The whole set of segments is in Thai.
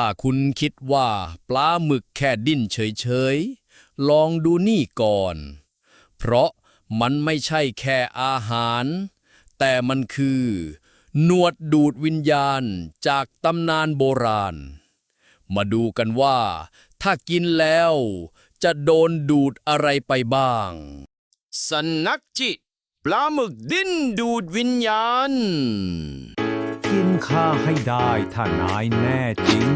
ถ้าคุณคิดว่าปลาหมึกแค่ดิ้นเฉยๆ ลองดูนี่ก่อน เพราะมันไม่ใช่แค่อาหาร แต่มันคือ หนวดดูดวิญญาณจากตำนานโบราณ มาดูกันว่า ถ้ากินแล้ว จะโดนดูดอะไรไปบ้าง สนักจิต ปลาหมึกดิ้นดูดวิญญาณ กินข้าให้ได้ถ้านายแน่จริง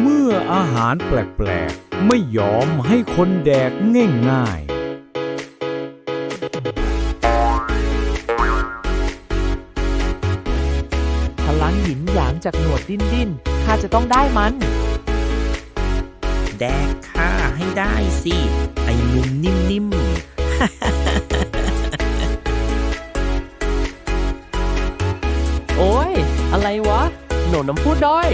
เมื่ออาหารแปลกๆ ไม่ยอมให้คนแดกง่ายๆพลังหยินหยางจากหนวดดิ้นดิ้นข้าจะต้องได้มัน แดกข้าให้ได้สิ ไอ้หนุ่มนิ่มโนูน้ำพูดด้อย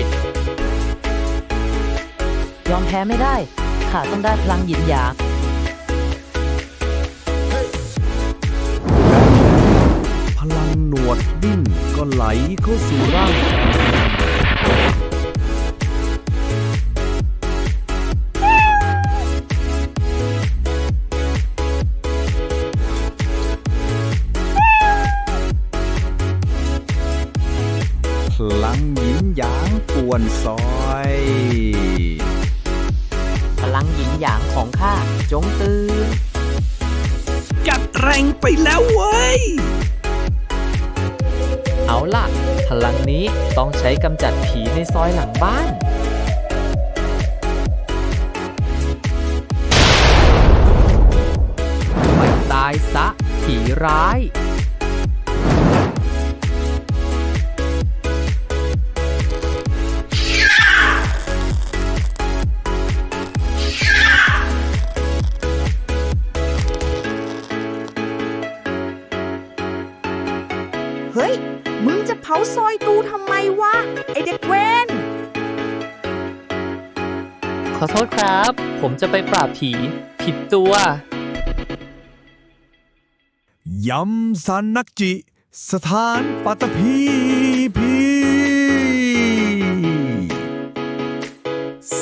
ยอมแพ้ไม่ได้ข้าต้องได้พลังหยินหยางพลังหนวดดิ้นก็ไหลเข้าสู่ร่าง วนซอย พลังหยินหยางของข้าจงตื่นๆกัดแรงไปแล้วเว้ย เอาล่ะ พลังนี้ต้องใช้กำจัดผีในซอยหลังบ้านไปตายซะผีร้าย เผาซอยตูทำไมวะ ไอเด็กเวนขอโทษครับ ผมจะไปปราบผี ผิดตัว ยำสันนักจิ สถานปัตตภีพี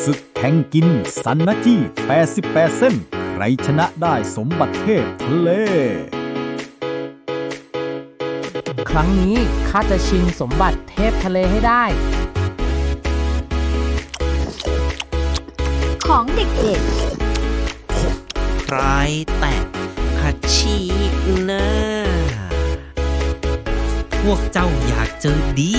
ศึกแข่งกินสันนักจี88 เส้น ใครชนะได้สมบัติเทพทะเล ครั้งนี้ข้าจะชิงสมบัติเทพทะเลให้ได้ ของเด็กไรแตะขัดชีนะพวกเจ้าอยากเจอดี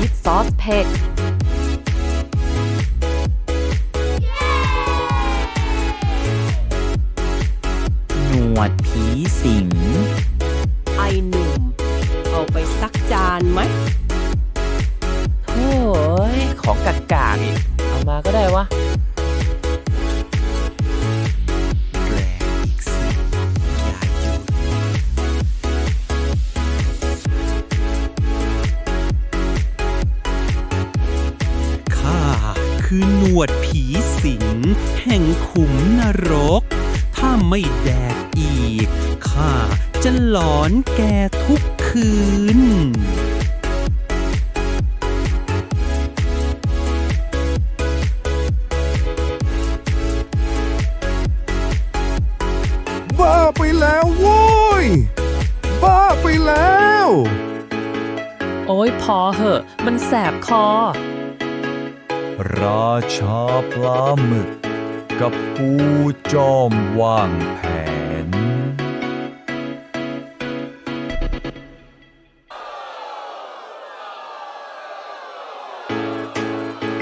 ยำรวมมิตรซอสเผ็ดหนวดผีสิง ไอหนุ่ม เอาไปสักจานไหมโอ้ย ของกากาอีกเอามาก็ได้วะ คือหนวดผีสิง แห่งขุมนรก ถ้าไม่แดกอีก ข้าจะหลอนแกทุกคืนบ้าไปแล้วโว้ย บ้าไปแล้ว โอ้ยพอเหอะ มันแสบคอ ราชาปลาหมึก กับผู้จอมวางแผน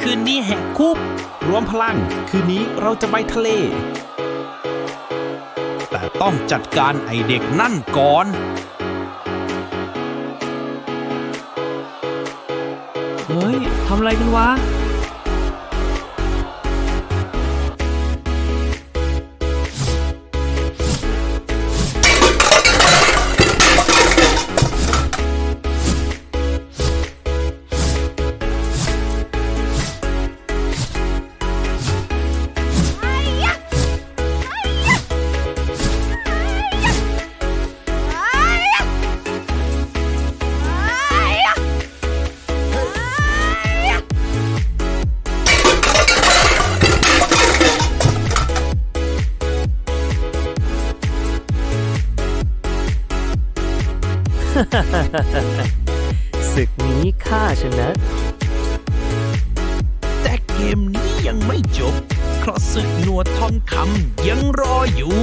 คืนนี้แหกคุกรวมพลัง คืนนี้เราจะไปทะเล แต่ต้องจัดการไอเด็กนั่นก่อนเฮ้ย ทำอะไรกันวะ ศึกนี้ข้าชนะ แต่เกมนี้ยังไม่จบ เพราะศึกหนวดทองคำยังรออยู่